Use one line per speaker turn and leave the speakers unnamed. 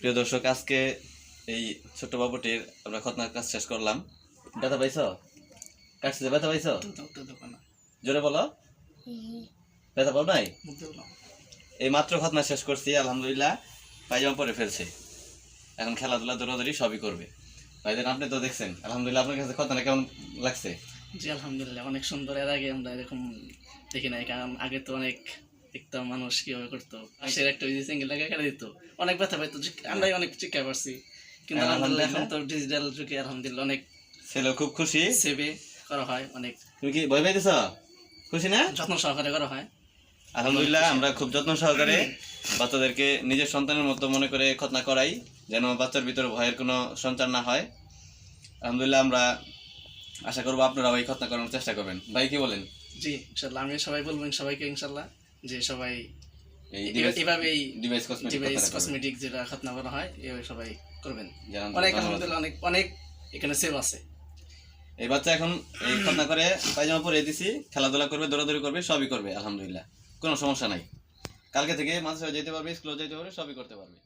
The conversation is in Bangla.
প্রিয় দর্শক, আজকে এই ছোট্ট বাবুটির আমরা খতনার কাজ শেষ করলাম। ব্যথা পাইছ? কাটছে ব্যথা পাইছ? জোরে বলো। ব্যথা পাও নাই? এই মাত্র খতনা শেষ করছি, আলহামদুলিল্লাহ। পায়জামা পরে ফেলছে। এখন খেলাধুলা, দৌড়াদৌড়ি সবই করবে। ভাইদের আপনি তো দেখছেন। আলহামদুলিল্লাহ, আপনার কাছে খতনা কেমন লাগছে?
জি, আলহামদুলিল্লাহ, অনেক সুন্দর। এর আগে আমরা এরকম দেখি নাই, কারণ আগে তো অনেক দেখতাম মানুষ কীভাবে করতো। পাশের একটা সিঙ্গেল লাগে কেটে দিত। অনেক ব্যথা পাইতো আমরাই অনেক চিকিৎসা করছি। কিন্তু আলহামদুলিল্লাহ এখন তো ডিজিটাল যুগে আলহামদুলিল্লাহ অনেক
ছেলে খুব খুশি।
সেবে করা হয় অনেক।
তুমি কি ভয় পাইতেছ? খুশি না?
যত্ন সহকারে করা হয়।
আলহামদুলিল্লাহ আমরা খুব যত্ন সহকারে বাচ্চাদেরকে নিজের সন্তানের মতো মনে করে খতনা করাই যেন বাচ্চার ভিতরে ভয়ের কোনো সঞ্চার না হয়। আলহামদুলিল্লাহ আমরা আশা করব আপনারা ওই খতনা করানোর চেষ্টা করবেন। ভাই কি বলেন?
জি ইনশাল্লাহ আমি সবাই বলব সবাইকে ইনশাল্লাহ। যে সবাই এভাবেই ডিভাইস কসমেটিক যেটা খতনা করা হয় এভাবে সবাই করবেন। অনেক
অনেক
আলহামদুলিল্লাহ অনেক অনেক এখানে সেভ আছে।
এই বাচ্চা এখন এই খতনা করে পায়জামা পরে দিছি খেলাধুলা করবে দৌড়াদৌড়ি করবে সবই করবে আলহামদুলিল্লাহ। কোনো সমস্যা নাই। কালকে থেকে মাঝে যেতে পারবে স্কুলে যেতে পারবে সবই করতে পারবে।